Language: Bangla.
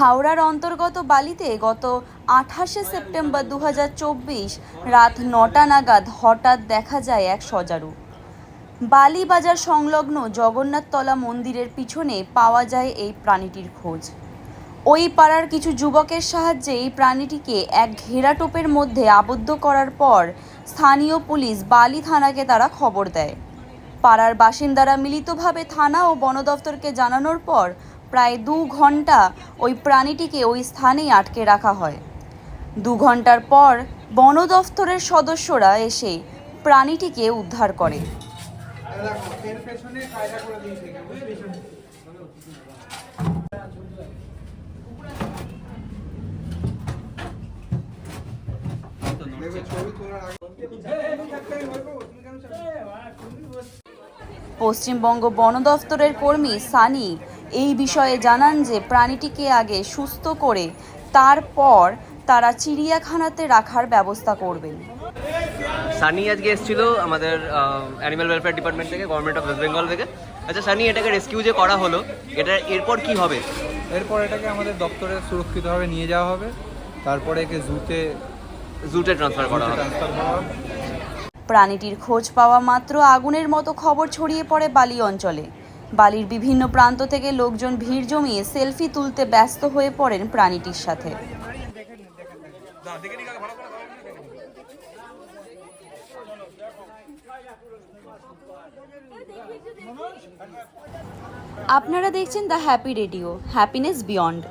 হাওড়ার অন্তর্গত বালিতে গত আঠাশে সেপ্টেম্বর দু হাজার চব্বিশ রাত নটা নাগাদ হঠাৎ দেখা যায় এক সজারু। বালি বাজার সংলগ্ন জগন্নাথতলা মন্দিরের পিছনে পাওয়া যায় এই প্রাণীটির খোঁজ। ওই পাড়ার কিছু যুবকের সাহায্যে এই প্রাণীটিকে এক ঘেরাটোপের মধ্যে আবদ্ধ করার পর স্থানীয় পুলিশ বালি থানাকে তারা খবর দেয়। পাড়ার বাসিন্দারা মিলিতভাবে থানা ও বন দফতরকে জানানোর পর প্রায় দু ঘণ্টা ওই প্রাণীটিকে ওই স্থানেই আটকে রাখা হয়। দু ঘণ্টার পর বন দফতরের সদস্যরা এসে প্রাণীটিকে উদ্ধার করে। পশ্চিমবঙ্গ বন দফতরের কর্মী সানি এই বিষয়ে জানান যে প্রাণীটিকে আগে সুস্থ করে তারপর তারা চিড়িয়াখানাতে রাখার ব্যবস্থা করবেন। সানি আজকে এসেছিল আমাদের অ্যানিম্যাল ওয়েলফেয়ার ডিপার্টমেন্ট থেকে গভর্নমেন্ট অফ ওয়েস্ট বেঙ্গল থেকে। আচ্ছা সানি এটাকে রেস্কিউ যে করা হলো এটা এরপর কি হবে? এরপর এটাকে আমাদের দপ্তরে সুরক্ষিতভাবে নিয়ে যাওয়া হবে। তারপরে একে জুতে জুটে ট্রান্সফার করা হবে। ট্রান্সফার করা হবে। প্রাণীটির খোঁজ পাওয়া মাত্র আগুনের মতো খবর ছড়িয়ে পড়ে বালি অঞ্চলে। বালির বিভিন্ন প্রান্ত থেকে লোকজন ভিড় জমিয়ে সেলফি তুলতে ব্যস্ত হয়ে পড়েন প্রাণীটির সাথে। আপনারা দেখছেন the happy radio happiness beyond